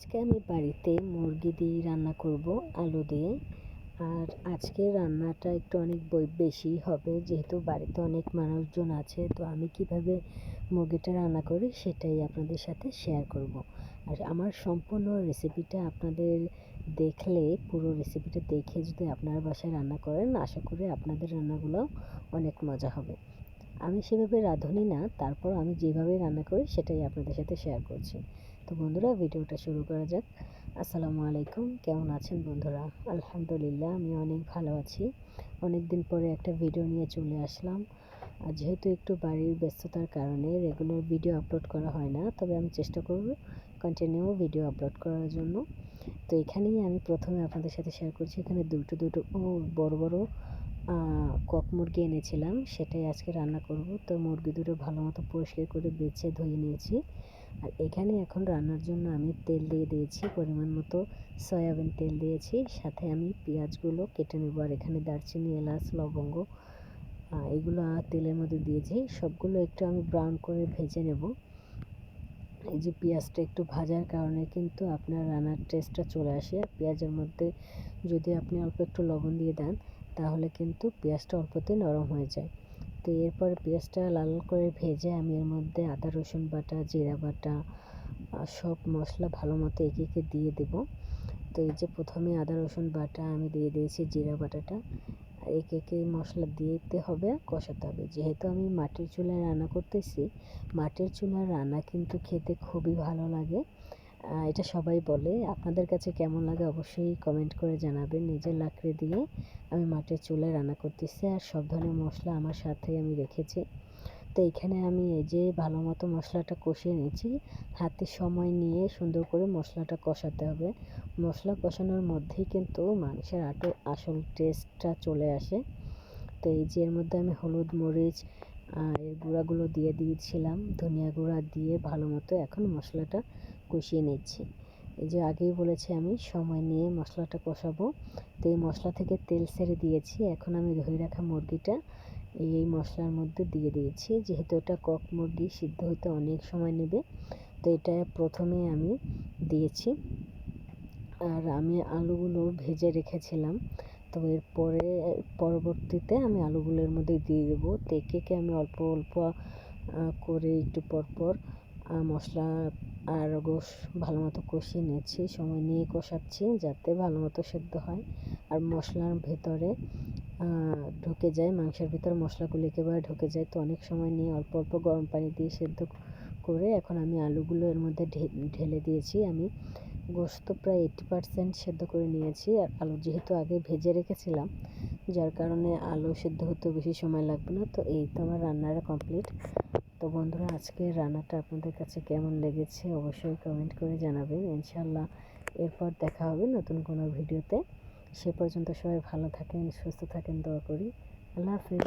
আজকে আমি বাড়িতে মুরগি দিয়ে রান্না করব, আলু দিয়ে। আর আজকে রান্নাটা একটু অনেক বেশি হবে, যেহেতু বাড়িতে অনেক মানুষজন আছে, তো আমি কীভাবে মুরগিটা রান্না করি সেটাই আপনাদের সাথে শেয়ার করব। আর আমার সম্পূর্ণ রেসিপিটা আপনাদের দেখলে, পুরো রেসিপিটা দেখে যদি আপনার বাসায় রান্না করেন, আশা করি আপনাদের রান্নাগুলো অনেক মজা হবে। আমি সেভাবে রাঁধুনি না তারপর আমি যেভাবে রান্না করি সেটাই আপনাদের সাথে শেয়ার করছি। তো বন্ধুরা, ভিডিওটা শুরু করা যাক। আসসালামু আলাইকুম, কেমন আছেন বন্ধুরা? আলহামদুলিল্লাহ, আমি অনেক ভালো আছি। অনেক দিন পরে একটা ভিডিও নিয়ে চলে আসলাম। আর যেহেতু একটু বাড়ির ব্যস্ততার কারণে রেগুলার ভিডিও আপলোড করা হয় না, তবে আমি চেষ্টা করব কন্টিনিউ ভিডিও আপলোড করার জন্য। তো এখানেই আমি প্রথমে আপনাদের সাথে শেয়ার করছি, এখানে দুটো দুটো বড় বড় কক মুরগি এনেছিলাম। সেটাই আজকে রান্না করব। তো মুরগি দুটো ভালো মতো পরিষ্কার করে বেছে ধুয়ে নিয়েছি। আর এখানে এখন রান্নার জন্য আমি তেল দিয়ে দিয়েছি, পরিমাণ মতো সয়াবিন তেল দিয়েছি। সাথে আমি পেঁয়াজগুলো কেটে নেব আর এখানে দারচিনি, এলাচ, লবঙ্গ এগুলো তেলের মধ্যে দিয়েছি। সবগুলো একটু আমি ব্রাউন করে ভেজে নেব। এই যে পেঁয়াজটা একটু ভাজার কারণে কিন্তু আপনার রান্নার টেস্টটা চলে আসে। আর পেঁয়াজের মধ্যে যদি আপনি অল্প একটু লবণ দিয়ে দেন, তাহলে কিন্তু পেঁয়াজটা অল্পতে নরম হয়ে যায়। তো এরপর পেঁয়াজটা লাল করে ভেজে আমি এর মধ্যে আদা, রসুন বাটা, জিরা বাটা সব মশলা ভালো মতো একে একে দিয়ে দেব। তো এই যে প্রথমে আদা, রসুন বাটা আমি দিয়ে দিয়েছি, জিরা বাটাটা। একে একে মশলা দিতে হবে কষাতে হবে। যেহেতু আমি মাটির চুলায় রান্না করতেছি, মাটির চুলার রান্না কিন্তু খেতে খুবই ভালো লাগে। এটা সবাই বলে। আপনাদের কাছে কেমন লাগে অবশ্যই কমেন্ট করে জানাবেন নিজের লাকড়ি দিয়ে। আমি মাটির চুলায় রান্না করতেছি আর সব ধরনের মশলা আমার সাথে আমি রেখেছি। তো এখানে আমি এই যে ভালো মতো মশলাটা কষিয়ে নিয়েছি। হাতে সময় নিয়ে সুন্দর করে মশলাটা কষাতে হবে। মশলা কষানোর মধ্যেই কিন্তু মাংসের আটো, আসল টেস্টটা চলে আসে। তো এই যে এর মধ্যে আমি হলুদ, মরিচ এর গুঁড়াগুলো দিয়ে দিয়েছিলাম, ধনিয়া গুঁড়া দিয়ে ভালো মতো এখন মশলাটা কষিয়ে নিচ্ছি। এই যে আগেই বলেছি আমি, সময় নিয়ে মশলাটা কষাবো। তো এই মশলা থেকে তেল ছেড়ে দিয়েছি, এখন আমি ধরে রাখা মুরগিটা এই মশলার মধ্যে দিয়ে দিয়েছি। যেহেতু এটা কক মুরগি, সিদ্ধ হতে অনেক সময় নেবে, তো এটা প্রথমে আমি দিয়েছি। আর আমি আলুগুলো ভেজে রেখেছিলাম। তো এরপরে পরবর্তীতে আমি আলুগুলোর মধ্যে দিয়ে দেবো। তেকেকে আমি অল্প অল্প করে একটু পরপর মশলা আর গোশ ভালো মতো কষিয়ে নিচ্ছি সময় নিয়ে কষাচ্ছি যাতে ভালো মতো সেদ্ধ হয়। আর মশলার ভেতরে ঢুকে যায়, মাংসের ভিতর মশলাগুলো একেবারে ঢুকে যায়। তো অনেক সময় নিয়ে অল্প অল্প গরম পানি দিয়ে সেদ্ধ করে এখন আমি আলুগুলো এর মধ্যে ঢেলে দিয়েছি। আমি গোস্ত প্রায় এইটি পারসেন্ট সেদ্ধ করে নিয়েছি আর আলু যেহেতু আগে ভেজে রেখেছিলাম, যার কারণে আলু সেদ্ধ হতে বেশি সময় লাগবে না, তো এই তো আমার রান্নাটা কমপ্লিট তো বন্ধুরা, আজকের রান্নাটা আপনাদের কাছে কেমন লেগেছে অবশ্যই কমেন্ট করে জানাবেন। ইনশাল্লাহ এরপর দেখা হবে নতুন কোনো ভিডিওতে। সে পর্যন্ত সবাই ভালো থাকেন, সুস্থ থাকেন, দোয়া করি। আল্লাহ হাফিজ।